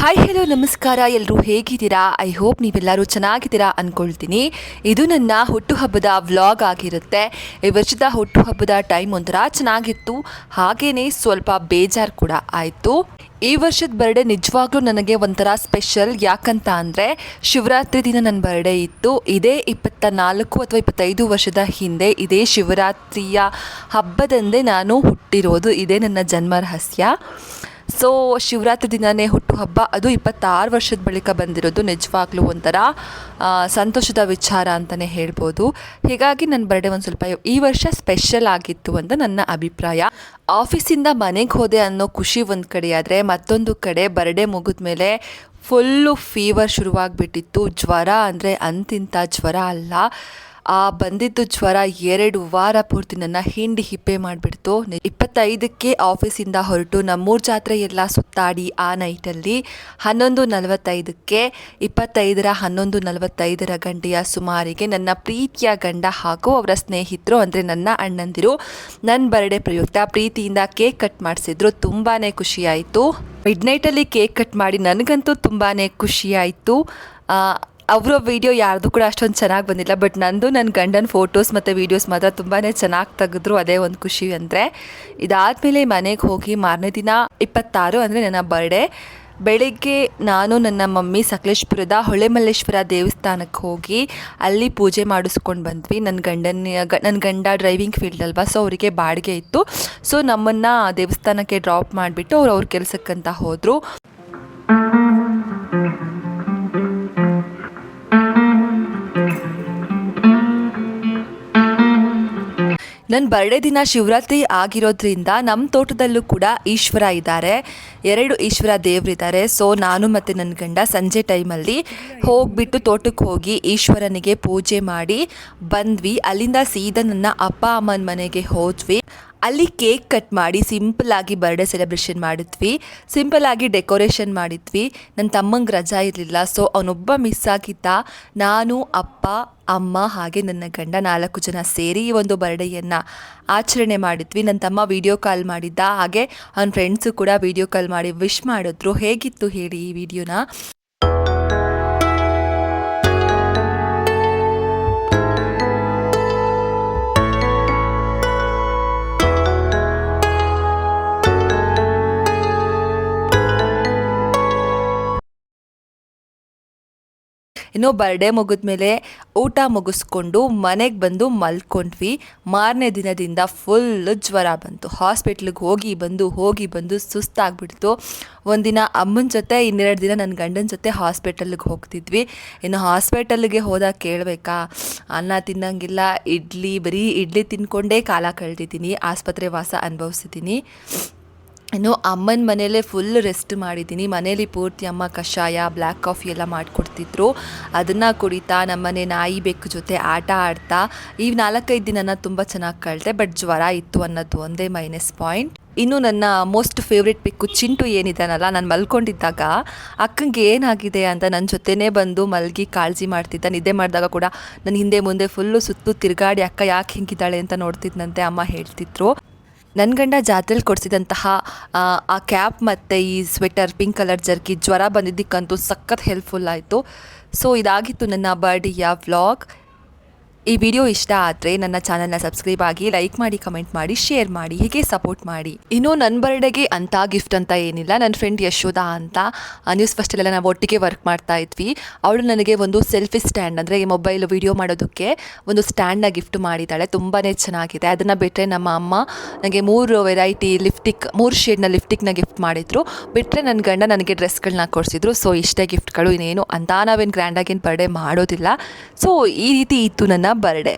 Hi hello ನಮಸ್ಕಾರ. ಎಲ್ಲರೂ ಹೇಗಿದ್ದೀರಾ? ಐ ಹೋಪ್ ನೀವೆಲ್ಲರೂ ಚೆನ್ನಾಗಿದ್ದೀರಾ ಅಂದ್ಕೊಳ್ತೀನಿ ಇದು ನನ್ನ ಹುಟ್ಟುಹಬ್ಬದ ವ್ಲಾಗ್ ಆಗಿರುತ್ತೆ. ಈ ವರ್ಷದ ಹುಟ್ಟುಹಬ್ಬದ ಟೈಮ್ ಒಂಥರ ಚೆನ್ನಾಗಿತ್ತು. ಹಾಗೆಯೇ ಸ್ವಲ್ಪ ಬೇಜಾರು ಕೂಡ ಆಯಿತು. ಈ ವರ್ಷದ ಬರ್ಡೇ ನಿಜವಾಗ್ಲೂ ನನಗೆ ಒಂಥರ ಸ್ಪೆಷಲ್ ಯಾಕಂತ ಅಂದರೆ, ಶಿವರಾತ್ರಿ ದಿನ ನನ್ನ ಬರ್ಡೇ ಇತ್ತು. ಇದೇ ಇಪ್ಪತ್ತ ನಾಲ್ಕು ಅಥವಾ ಇಪ್ಪತ್ತೈದು ವರ್ಷದ ಹಿಂದೆ ಇದೇ ಶಿವರಾತ್ರಿಯ ಹಬ್ಬದಂದೇ ನಾನು ಹುಟ್ಟಿರೋದು. ಇದೇ ನನ್ನ ಜನ್ಮ ರಹಸ್ಯ ಸೊ ಶಿವರಾತ್ರಿ ದಿನವೇ ಹುಟ್ಟುಹಬ್ಬ. ಅದು ಇಪ್ಪತ್ತಾರು ವರ್ಷದ ಬಳಿಕ ಬಂದಿರೋದು ನಿಜವಾಗ್ಲೂ ಒಂಥರ ಸಂತೋಷದ ವಿಚಾರ ಅಂತಲೇ ಹೇಳ್ಬೋದು. ಹೀಗಾಗಿ ನನ್ನ ಬರ್ಡೇ ಒಂದು ಸ್ವಲ್ಪ ಈ ವರ್ಷ ಸ್ಪೆಷಲ್ ಆಗಿತ್ತು ಅಂತ ನನ್ನ ಅಭಿಪ್ರಾಯ. ಆಫೀಸಿಂದ ಮನೆಗೆ ಹೋದೆ ಅನ್ನೋ ಖುಷಿ ಒಂದು ಕಡೆ ಆದರೆ ಮತ್ತೊಂದು ಕಡೆ ಬರ್ಡೇ ಮುಗಿದ ಮೇಲೆ ಫುಲ್ಲು ಫೀವರ್ ಶುರುವಾಗ್ಬಿಟ್ಟಿತ್ತು. ಜ್ವರ ಅಂದರೆ ಅಂತಿಂತ ಜ್ವರ ಅಲ್ಲ. ಆ ಬಂದಿದ್ದು ಜ್ವರ ಎರಡು ವಾರ ಪೂರ್ತಿ ನನ್ನ ಹಿಂಡಿ ಹಿಪ್ಪೆ ಮಾಡಿಬಿಡ್ತು. ಇಪ್ಪತ್ತೈದಕ್ಕೆ ಆಫೀಸಿಂದ ಹೊರಟು ನಮ್ಮೂರು ಜಾತ್ರೆ ಎಲ್ಲ ಸುತ್ತಾಡಿ ಆ ನೈಟಲ್ಲಿ ಹನ್ನೊಂದು ನಲವತ್ತೈದಕ್ಕೆ ಇಪ್ಪತ್ತೈದರ ಹನ್ನೊಂದು ನಲವತ್ತೈದರ ಗಂಟೆಯ ಸುಮಾರಿಗೆ ನನ್ನ ಪ್ರೀತಿಯ ಗಂಡ ಹಾಗೂ ಅವರ ಸ್ನೇಹಿತರು, ಅಂದರೆ ನನ್ನ ಅಣ್ಣಂದಿರು ನನ್ನ ಬರ್ಡೇ ಪ್ರಯುಕ್ತ ಪ್ರೀತಿಯಿಂದ ಕೇಕ್ ಕಟ್ ಮಾಡಿಸಿದ್ರು. ತುಂಬಾ ಖುಷಿಯಾಯಿತು. ಮಿಡ್ ನೈಟಲ್ಲಿ ಕೇಕ್ ಕಟ್ ಮಾಡಿ ನನಗಂತೂ ತುಂಬಾ ಖುಷಿಯಾಯಿತು. ಅವರ ವಿಡಿಯೋ ಯಾರ್ದು ಕೂಡ ಅಷ್ಟೊಂದು ಚೆನ್ನಾಗಿ ಬಂದಿಲ್ಲ ಬಟ್ ನಂದು ನನ್ನ ಗಂಡನ ಫೋಟೋಸ್ ಮತ್ತು ವೀಡಿಯೋಸ್ ಮಾತ್ರ ತುಂಬಾ ಚೆನ್ನಾಗಿ ತೆಗೆದ್ರು ಅದೇ ಒಂದು ಖುಷಿ ಅಂದರೆ. ಇದಾದಮೇಲೆ ಮನೆಗೆ ಹೋಗಿ ಮಾರನೇ ದಿನ ಇಪ್ಪತ್ತಾರು ಅಂದರೆ ನನ್ನ ಬರ್ಡೇ ಬೆಳಿಗ್ಗೆ ನಾನು ನನ್ನ ಮಮ್ಮಿ ಸಕಲೇಶ್ಪುರದ ಹೊಳೆಮಲ್ಲೇಶ್ವರ ದೇವಸ್ಥಾನಕ್ಕೆ ಹೋಗಿ ಅಲ್ಲಿ ಪೂಜೆ ಮಾಡಿಸ್ಕೊಂಡು ಬಂದ್ವಿ. ನನ್ನ ಗಂಡನ ಗ ನನ್ನ ಗಂಡ ಡ್ರೈವಿಂಗ್ ಫೀಲ್ಡ್ ಅಲ್ವಾ ಸೊ ಅವರಿಗೆ ಬಾಡಿಗೆ ಇತ್ತು. ಸೊ ನಮ್ಮನ್ನು ದೇವಸ್ಥಾನಕ್ಕೆ ಡ್ರಾಪ್ ಮಾಡಿಬಿಟ್ಟು ಅವ್ರು ಅವ್ರ ಕೆಲಸಕ್ಕಂತ ಹೋದರು. ನನ್ನ ಬರ್ಡೇ ದಿನ ಶಿವರಾತ್ರಿ ಆಗಿರೋದ್ರಿಂದ ನಮ್ಮ ತೋಟದಲ್ಲೂ ಕೂಡ ಈಶ್ವರ ಇದ್ದಾರೆ. ಎರಡು ಈಶ್ವರ ದೇವರಿದ್ದಾರೆ. ಸೊ ನಾನು ಮತ್ತು ನನ್ನ ಗಂಡ ಸಂಜೆ ಟೈಮಲ್ಲಿ ಹೋಗಿಬಿಟ್ಟು ತೋಟಕ್ಕೆ ಹೋಗಿ ಈಶ್ವರನಿಗೆ ಪೂಜೆ ಮಾಡಿ ಬಂದ್ವಿ. ಅಲ್ಲಿಂದ ಸೀದಾ ನನ್ನ ಅಪ್ಪ ಅಮ್ಮನ ಮನೆಗೆ ಹೋದ್ವಿ. ಅಲ್ಲಿ ಕೇಕ್ ಕಟ್ ಮಾಡಿ ಸಿಂಪಲ್ ಆಗಿ ಬರ್ಡೇ ಸೆಲೆಬ್ರೇಷನ್ ಮಾಡಿದ್ವಿ. ಸಿಂಪಲ್ ಆಗಿ ಡೆಕೋರೇಷನ್ ಮಾಡಿದ್ವಿ. ನನ್ನ ತಮ್ಮಂಗೆ ರಜಾ ಇರಲಿಲ್ಲ. ಸೊ ಅವನೊಬ್ಬ ಮಿಸ್ ಆಗಿದ್ದ ನಾನು, ಅಪ್ಪ, ಅಮ್ಮ ಹಾಗೆ ನನ್ನ ಗಂಡ ನಾಲ್ಕು ಜನ ಸೇರಿ ಈ ಒಂದು ಬರ್ಡೇಯನ್ನು ಆಚರಣೆ ಮಾಡಿದ್ವಿ. ನನ್ನ ತಮ್ಮ ವಿಡಿಯೋ ಕಾಲ್ ಮಾಡಿದ್ದ. ಹಾಗೆ ಅವನ ಫ್ರೆಂಡ್ಸು ಕೂಡ ವಿಡಿಯೋ ಕಾಲ್ ಮಾಡಿ ವಿಶ್ ಮಾಡಿದ್ರು. ಹೇಗಿತ್ತು ಹೇಳಿ ಈ ವಿಡಿಯೋನ? ಇನ್ನು ಬರ್ಡೇ ಮುಗಿದ್ಮೇಲೆ ಊಟ ಮುಗಿಸ್ಕೊಂಡು ಮನೆಗೆ ಬಂದು ಮಲ್ಕೊಂಡ್ವಿ. ಮಾರನೇ ದಿನದಿಂದ ಫುಲ್ ಜ್ವರ ಬಂತು. ಹಾಸ್ಪಿಟ್ಲಿಗೆ ಹೋಗಿ ಬಂದು ಹೋಗಿ ಬಂದು ಸುಸ್ತಾಗ್ಬಿಡ್ತು. ಒಂದಿನ ಅಮ್ಮನ ಜೊತೆ, ಇನ್ನೆರಡು ದಿನ ನನ್ನ ಗಂಡನ ಜೊತೆ ಹಾಸ್ಪಿಟಲ್ಗೆ ಹೋಗ್ತಿದ್ವಿ. ಇನ್ನು ಹಾಸ್ಪಿಟಲ್ಗೆ ಹೋದಾಗ ಕೇಳಬೇಕಾ, ಅನ್ನ ತಿನ್ನಂಗಿಲ್ಲ, ಇಡ್ಲಿ, ಬರೀ ಇಡ್ಲಿ ತಿನ್ಕೊಂಡೇ ಕಾಲ ಕಳೆದಿದ್ದೀನಿ, ಆಸ್ಪತ್ರೆ ವಾಸ ಅನುಭವಿಸಿದ್ದೀನಿ. ಇನ್ನು ಅಮ್ಮನ ಮನೇಲೇ ಫುಲ್ ರೆಸ್ಟ್ ಮಾಡಿದ್ದೀನಿ. ಮನೇಲಿ ಪೂರ್ತಿ ಅಮ್ಮ ಕಷಾಯ ಬ್ಲ್ಯಾಕ್ ಕಾಫಿ ಎಲ್ಲ ಮಾಡಿಕೊಡ್ತಿದ್ರು. ಅದನ್ನು ಕುಡಿತಾ ನಮ್ಮನೆ ನಾಯಿ ಬೆಕ್ಕು ಜೊತೆ ಆಟ ಆಡ್ತಾ, ಈ ನಾಲ್ಕೈದು ದಿನನ ತುಂಬ ಚೆನ್ನಾಗಿ ಕಳೆದೆ. ಬಟ್ ಜ್ವರ ಇತ್ತು ಅನ್ನೋದು ಒಂದೇ ಮೈನಸ್ ಪಾಯಿಂಟ್ ಇನ್ನು ನನ್ನ ಮೋಸ್ಟ್ ಫೇವ್ರೆಟ್ ಪಿಕ್ಕು ಚಿಂಟು ಏನಿದ್ದಾನಲ್ಲ ನಾನು ಮಲ್ಕೊಂಡಿದ್ದಾಗ ಅಕ್ಕಂಗೆ ಏನಾಗಿದೆ ಅಂತ ನನ್ನ ಜೊತೆನೇ ಬಂದು ಮಲಗಿ ಕಾಳಜಿ ಮಾಡ್ತಿದ್ದ. ನಿದ್ದೆ ಮಾಡಿದಾಗ ಕೂಡ ನನ್ನ ಹಿಂದೆ ಮುಂದೆ ಫುಲ್ಲು ಸುತ್ತು ತಿರುಗಾಡಿ ಅಕ್ಕ ಯಾಕೆ ಹಿಂಗಿದ್ದಾಳೆ ಅಂತ ನೋಡ್ತಿದ್ದಂತೆ ಅಮ್ಮ ಹೇಳ್ತಿದ್ರು. ನನ್ನ ಗಂಡ ಜಾತ್ರೆಲಿ ಕೊಡಿಸಿದಂತಹ, ಆ ಕ್ಯಾಪ್ ಮತ್ತು ಈ ಸ್ವೆಟರ್ ಪಿಂಕ್ ಕಲರ್ ಜರ್ಕಿ ಜ್ವರ ಬಂದಿದ್ದಕ್ಕಂತೂ ಸಖತ್ ಹೆಲ್ಪ್ಫುಲ್ ಆಯಿತು. ಸೊ ಇದಾಗಿತ್ತು ನನ್ನ ಬರ್ಡೇಯ ವ್ಲಾಗ್ ಈ ವಿಡಿಯೋ ಇಷ್ಟ ಆದರೆ ನನ್ನ ಚಾನಲ್ನ ಸಬ್ಸ್ಕ್ರೈಬ್ ಆಗಿ ಲೈಕ್ ಮಾಡಿ ಕಮೆಂಟ್ ಮಾಡಿ ಶೇರ್ ಮಾಡಿ, ಹೀಗೆ ಸಪೋರ್ಟ್ ಮಾಡಿ. ಇನ್ನು ನನ್ನ ಬರ್ಡೇಗೆ ಅಂತ ಗಿಫ್ಟ್ ಅಂತ ಏನಿಲ್ಲ. ನನ್ನ ಫ್ರೆಂಡ್ ಯಶೋಧ ಅಂತ. ನ್ಯೂಸ್ ಫಸ್ಟಲ್ಲೆಲ್ಲ ನಾವು ಒಟ್ಟಿಗೆ ವರ್ಕ್ ಮಾಡ್ತಾ ಇದ್ವಿ. ಅವಳು ನನಗೆ ಒಂದು ಸೆಲ್ಫಿ ಸ್ಟ್ಯಾಂಡ್ ಅಂದರೆ ಮೊಬೈಲ್ ವಿಡಿಯೋ ಮಾಡೋದಕ್ಕೆ ಒಂದು ಸ್ಟ್ಯಾಂಡ್ನ ಗಿಫ್ಟ್ ಮಾಡಿದ್ದಾಳೆ. ತುಂಬಾ ಚೆನ್ನಾಗಿದೆ. ಅದನ್ನು ಬಿಟ್ಟರೆ ನಮ್ಮ ಅಮ್ಮ ನನಗೆ ಮೂರು ವೆರೈಟಿ ಲಿಫ್ಟಿಕ್ ಮೂರು ಶೇಡ್ನ ಲಿಫ್ಟಿಕ್ನ ಗಿಫ್ಟ್ ಮಾಡಿದ್ರು. ಬಿಟ್ಟರೆ ನನ್ನ ಗಂಡ ನನಗೆ ಡ್ರೆಸ್ಗಳನ್ನ ಕೊಡಿಸಿದ್ರು. ಸೊ ಇಷ್ಟೇ ಗಿಫ್ಟ್ಗಳು ಇನ್ನೇನು ಅಂತ ನಾವೇನು ಗ್ರ್ಯಾಂಡಾಗೇನು ಬರ್ಡೇ ಮಾಡೋದಿಲ್ಲ. ಸೊ ಈ ರೀತಿ ಇತ್ತು ನನ್ನ ಬರ್ಡೇ